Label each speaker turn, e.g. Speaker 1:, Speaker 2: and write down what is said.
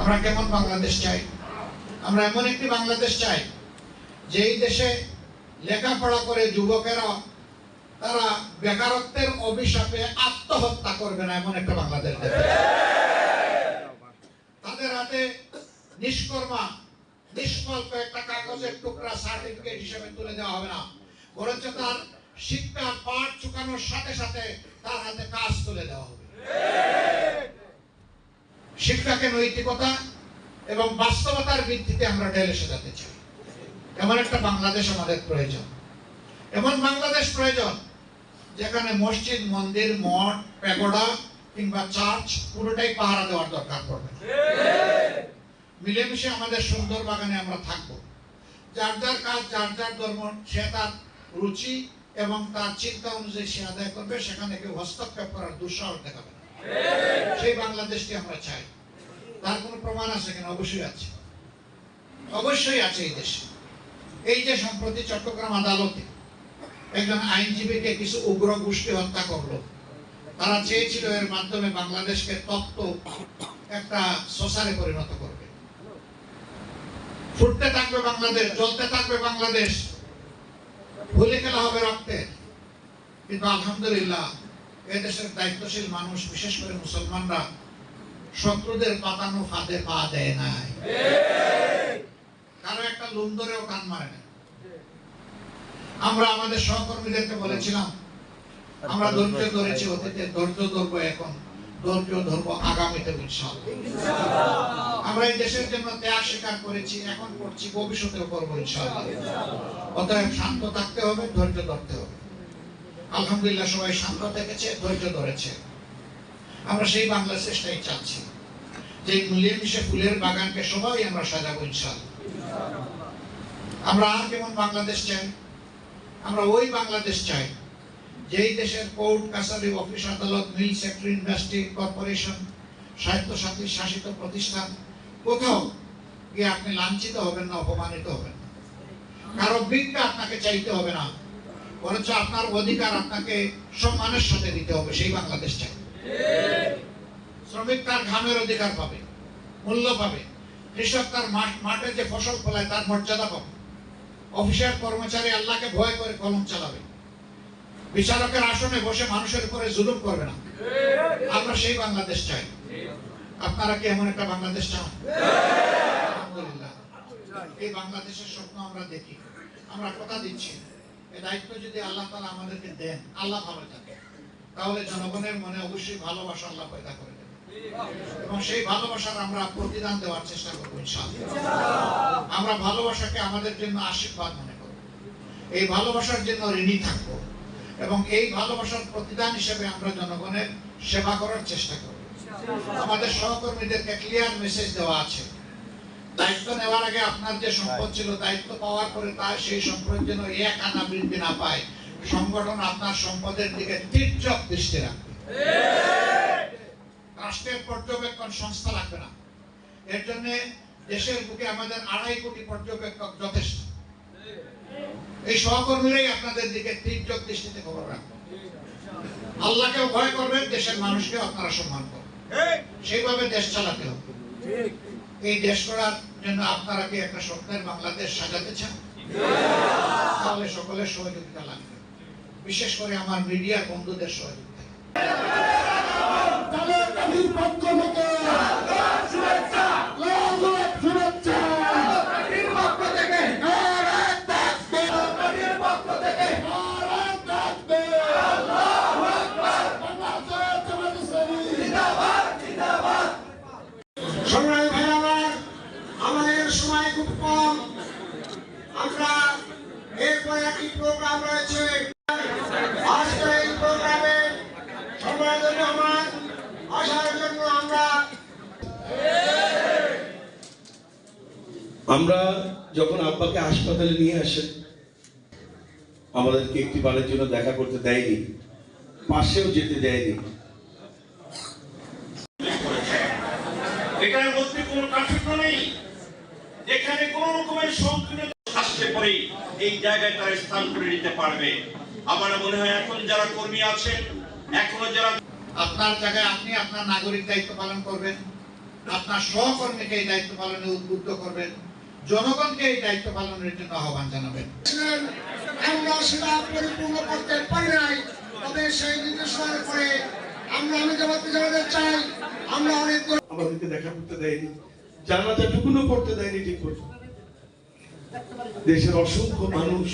Speaker 1: আমরা কেমন বাংলাদেশ চাই? আমরা এমন একটি বাংলাদেশ চাই, যেই দেশে লেখাপড়া করে যুবকেরা তারা বেকারত্বের অভিশাপে আত্মহত্যা করবে না, এমন একটা বাংলাদেশ তাদের হাতে নিষ্কর্মা নিষ্ফল কয়েকটা কাগজের টুকরা সার্টিফিকেট হিসেবে তুলে দেওয়া হবে না। বরঞ্চ তার শিক্ষা পাঠ চুকানোর সাথে সাথে তার হাতে কাজ তুলে দেওয়া হবে। শিক্ষাকে নৈতিকতা এবং বাস্তবতার ভিত্তিতে আমরা ঢেলে সাজাতে চাই। এমন একটা বাংলাদেশ আমাদের প্রয়োজন। এমন বাংলাদেশ প্রয়োজন যেখানে মসজিদ, মন্দির, মঠ, প্যাগোডা কিংবা চার্চ পুরোটাই পাহারা দেওয়ার দরকার পড়বে। মিলেমিশে আমাদের সুন্দর বাগানে আমরা থাকব। যার যার কাজ, যার যার ধর্ম, সে তার রুচি এবং তার চিন্তা অনুযায়ী সে আদায় করবে। সেখানে কেউ হস্তক্ষেপ করার দুঃসাহস দেখাবে না। সেই বাংলাদেশটি আমরা চাই। তার প্রমাণ আছে কিনা? অবশ্যই আছে। অবশ্যই আছে এই দেশে। এই যে সম্প্রতি চট্টগ্রাম আদালতে একজন আইনজীবীকে কিছু উগ্র গোষ্ঠী হত্যা করল। তারা চেয়েছিল এর মাধ্যমে বাংলাদেশকে তত্ত্ব একটা সোসারে পরিণত করবে। ফুটতে থাকবে বাংলাদেশ, জ্বলতে থাকবে বাংলাদেশ। ভুলে খেলা হবে রক্তের কিন্তু আলহামদুলিল্লাহ এদেশের দায়িত্বশীল মানুষ, বিশেষ করে মুসলমানরা, শত্রুদের পাতানো ফাঁদে পা দেয় নাই। কারও একটা লুম ধরেও কান মারে না। আমরা আমাদের সহকর্মীদেরকে বলেছিলাম, আমরা ধৈর্য ধরেছি, অতীতে ধৈর্য ধরবো এখন, ধৈর্য ধরবো আগামীতে আমরা এই দেশের জন্য ত্যাগ স্বীকার করেছি, এখন করছি, ভবিষ্যতেও করব ইনশাআল্লাহ। অতএব শান্ত থাকতে হবে, ধৈর্য ধরতে হবে। আলহামদুলিল্লাহ সবাই শান্ত থেকেছে ধৈর্য ধরেছে। আমরা সেই বাংলাদেশটাই চাচ্ছি। যে মিলেমিশে ফুলের বাগানকে সবাই আমরা সাজাবো ইনশাআল্লাহ। আমরা আর কেমন বাংলাদেশ চাই? আমরা ওই বাংলাদেশ চাই। যেই দেশের কোর্ট কাছারি অফিস, আদালত, মিল সেক্টর, ইন্ডাস্ট্রি, কর্পোরেশন, স্বায়ত্তশাসিত, শাসিত প্রতিষ্ঠান, কোথাও গিয়ে আপনি লাঞ্ছিত হবেন না, অপমানিত হবেন কারও ভিক্ষা আপনাকে চাইতে হবে না। বরঞ্চ আপনার অধিকার আপনাকে সম্মানের সাথে দিতে হবে, সেই বাংলাদেশ চাই। শ্রমিক তার ঘামের অধিকার পাবে, মূল্য পাবে। কৃষক তার মাঠে যে ফসল ফলায় তার মর্যাদা পাবে। অফিসের, কর্মচারী আল্লাহকে ভয় করে কলম চালাবে। বিচারকের আসনে বসে মানুষের উপরে জুলুম করবে না। আমরা সেই বাংলাদেশ চাই। আপনারা কি এমন একটা বাংলাদেশ চান? আলহামদুলিল্লাহ। এই বাংলাদেশের স্বপ্ন আমরা দেখি। আমরা কথা দিচ্ছি। দায়িত্ব যদি আল্লাহ আমাদেরকে দেন, আল্লাহ থাকে তাহলে জনগণের মনে অবশ্যই ভালোবাসা আল্লাহ পয়দা করে এবং সেই ভালোবাসার আমরা প্রতিদান দেওয়ার চেষ্টা করব আমরা ভালোবাসাকে আমাদের জন্য আশীর্বাদ মনে করব। এই ভালোবাসার জন্য ঋণী থাকব। এবং এই ভালোবাসার প্রতিদান হিসেবে আমরা জনগণের সেবা করার চেষ্টা করব। আমাদের সহকর্মীদেরকে ক্লিয়ার মেসেজ দেওয়া আছে। দায়িত্ব নেওয়ার আগে আপনার যে সম্পদ ছিল দায়িত্ব পাওয়ার পরে তার সেই সম্পদ যেন এক আনা বৃদ্ধি না পায় সংগঠন আপনার সম্পদের দিকে তীর্যক দৃষ্টি রাখবে। রাষ্ট্রের পর্যবেক্ষণ সংস্থা লাগবে না। এর জন্য দেশের বুকে আমাদের আড়াই কোটি পর্যবেক্ষক যথেষ্ট। এই সহকর্মীরাই আপনাদের দিকে তীর্যক দৃষ্টিতে খবর রাখবে। আল্লাহকেও ভয় করবেন দেশের মানুষকে আপনারা সম্মান করবেন। সেইভাবে দেশ চালাতে হবে। এই দেশ করার জন্য আপনারা কি একটা স্বপ্নের বাংলাদেশ সাজাতে চান তাহলে সকলের সহযোগিতা লাগবে। বিশেষ করে আমার মিডিয়া বন্ধুদের সহযোগিতা
Speaker 2: তাদের কাহির পক্ষ থেকে লাল গোলাপ শুভেচ্ছা নারায়ণ থাকবে। নারায়ণ থাকবে। বাংলাদেশ জামাত ইসলামী। সংগ্রামী ভাই আমার খুব কম আমরা একটি প্রোগ্রাম রয়েছে আমার
Speaker 3: যখন আব্বাকে হাসপাতালে নিয়ে আসেন, আমাদেরকে একটি বারের জন্য দেখা করতে দেয়নি, পাশেও যেতে দেয়নি।
Speaker 4: কোনো যেখানে কোন রকমের সংকীর্ণ আসতে পরেই এই জায়গায় তারা স্থান করে নিতে পারবে। আমার মনে হয় এখন যারা কর্মী আছেন এখনও যারা
Speaker 1: আপনার জায়গায় আপনি আপনার নাগরিক দায়িত্ব পালন করবেন আপনার সহকর্মীকে এই দায়িত্ব পালনে উদ্বুদ্ধ করবেন জনগণকে এই দায়িত্ব পালনের জন্য আহ্বান জানাবেন।
Speaker 2: আমরা সেটা পরিপূর্ণ করতে পারি নাই তবে সেই নির্দেশনার পরে আমরা আমি জামাতে জানাতে চাই আমরা অনেক
Speaker 3: আমাদেরকে দেখা করতে দেয়নি। জানাজাটুকুনও করতে দেয়নি ঠিক দেশের অসংখ্য মানুষ।